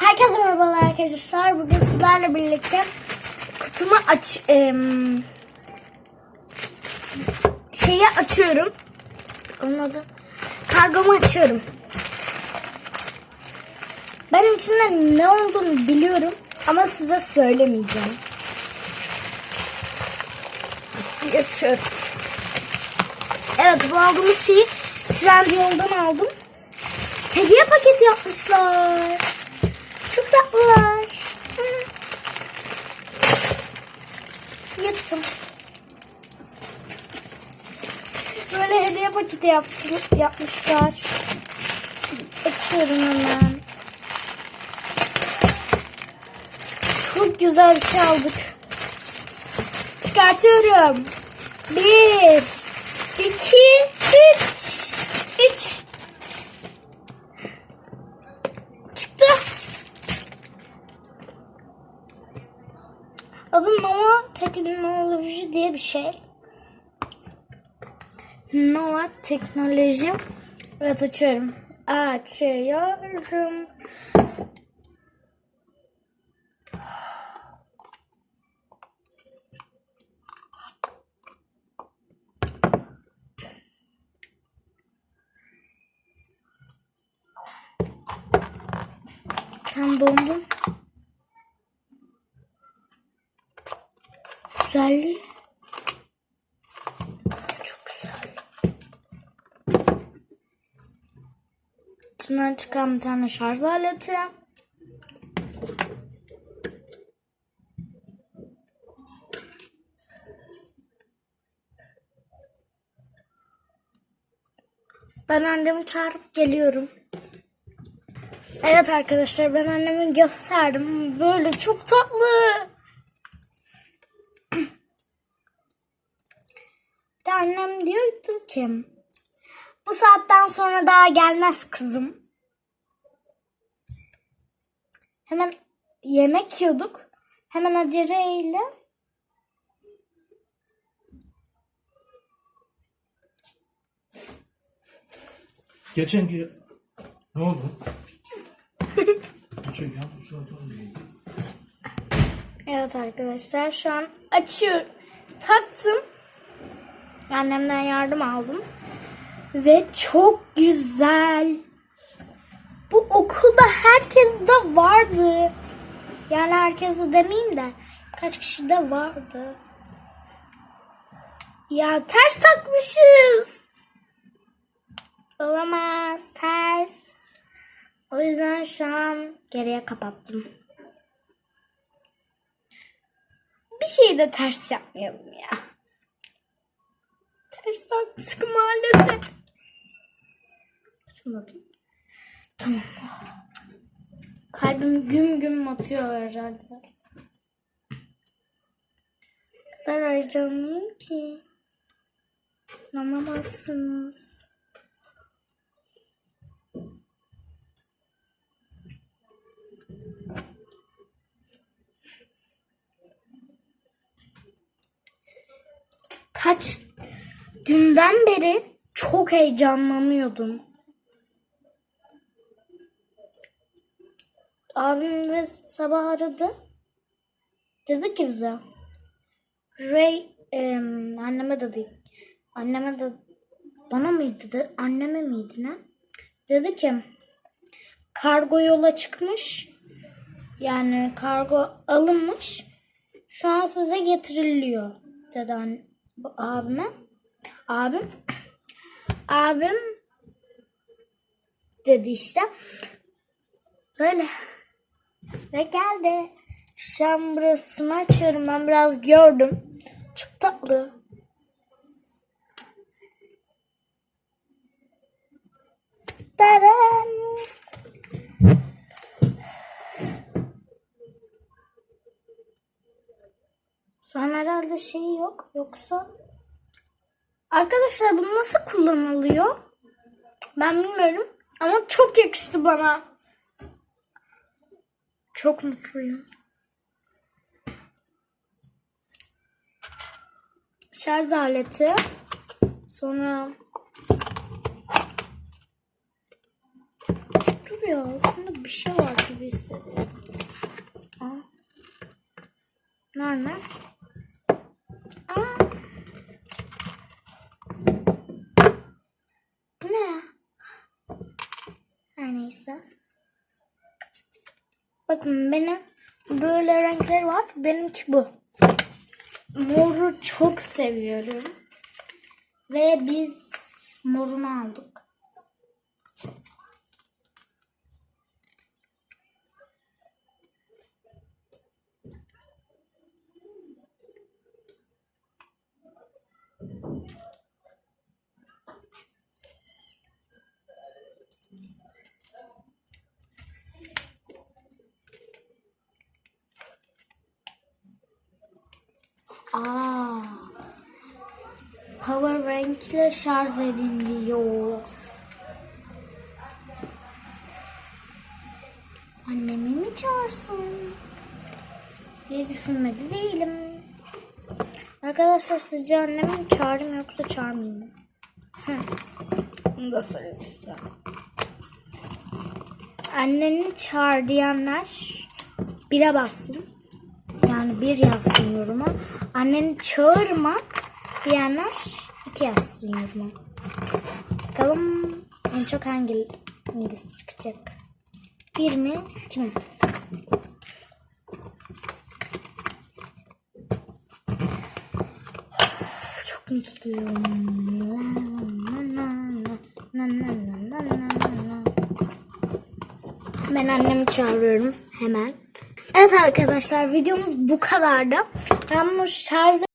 Herkese merhabalar arkadaşlar. Bugün sizlerle birlikte kutumu aç em, şeyi açıyorum. Onun kargomu açıyorum. Ben içinde ne olduğunu biliyorum ama size söylemeyeceğim. Açıyorum. Evet bu aldığımız şeyi Trendyol'dan aldım. Hediye paketi yapmışlar. Çok tatlılar. Hı. Yırttım. Böyle hediye paketi yaptı, yapmışlar. Açıyorum hemen. Çok güzel bir şey aldık. Çıkartıyorum. Bir, iki, üç. Üç. Adı Nova Teknoloji diye bir şey. Nova Teknoloji. Evet açıyorum. Açıyorum. Ben dondum. Güzelliği. Çok güzel. İçinden çıkan bir tane şarj aleti. Ben annemi çağırıp geliyorum. Evet arkadaşlar ben anneme gösterdim. Böyle çok tatlı. De annem diyordu ki bu saatten sonra daha gelmez kızım. Hemen yemek yiyorduk. Hemen aceleyle Geçen ki ne oldu? Geçen ya bu saat olmuyor. Evet arkadaşlar şu an açıyor. Taktım. Annemden yardım aldım. Ve çok güzel. Bu okulda herkes de vardı. Yani herkes de demeyeyim de kaç kişi de vardı. Ya ters takmışız. Olamaz ters. O yüzden şu an geriye kapattım. Bir şeyi de ters yapmayalım ya. Ters taktık maalesef. Açmadım. Tamam. Kalbim güm güm atıyor herhalde. O kadar heyecanlıyım ki. İnanamazsınız. Kaç dünden beri çok heyecanlanıyordum. Abim de sabah aradı. Dedi ki bize Ray em, anneme de değil. Anneme de bana mıydı de anneme miydi ne? Dedi ki kargo yola çıkmış. Yani kargo alınmış. Şu an size getiriliyor dedi abime. Abim abim dedi işte. Böyle. Ve geldi. Şu an burasını açıyorum. Ben biraz gördüm. Çok tatlı. Taran. Şu an herhalde şey yok. Yoksa... Arkadaşlar bu nasıl kullanılıyor? Ben bilmiyorum. Ama çok yakıştı bana. Çok mutluyum. Şarj aleti. Sonra Dur ya. Bir bir şey var gibi hissediyorum. Aa. Nerede? Aa. Bu ne ya? Her neyse. Bakın benim böyle renkler var. Benimki bu. Moru çok seviyorum. Ve biz morunu aldık. Aa. Power renkle şarj edin diyor. Annemi mi çağırsın? diye düşünmedi değilim. Arkadaşlar sizce annemi mi çağırayım yoksa çağırmayayım mı? Bunu da sorayım size. Anneni çağır diyenler bire bassın yani bir yazsın yoruma. Annen çağırma diyenler iki yazsın yoruma. Bakalım en çok hangi hangisi çıkacak? Bir mi? İki mi? Çok mutluyum. Ben annemi çağırıyorum hemen. Evet arkadaşlar videomuz bu kadardı. Ben bu şarj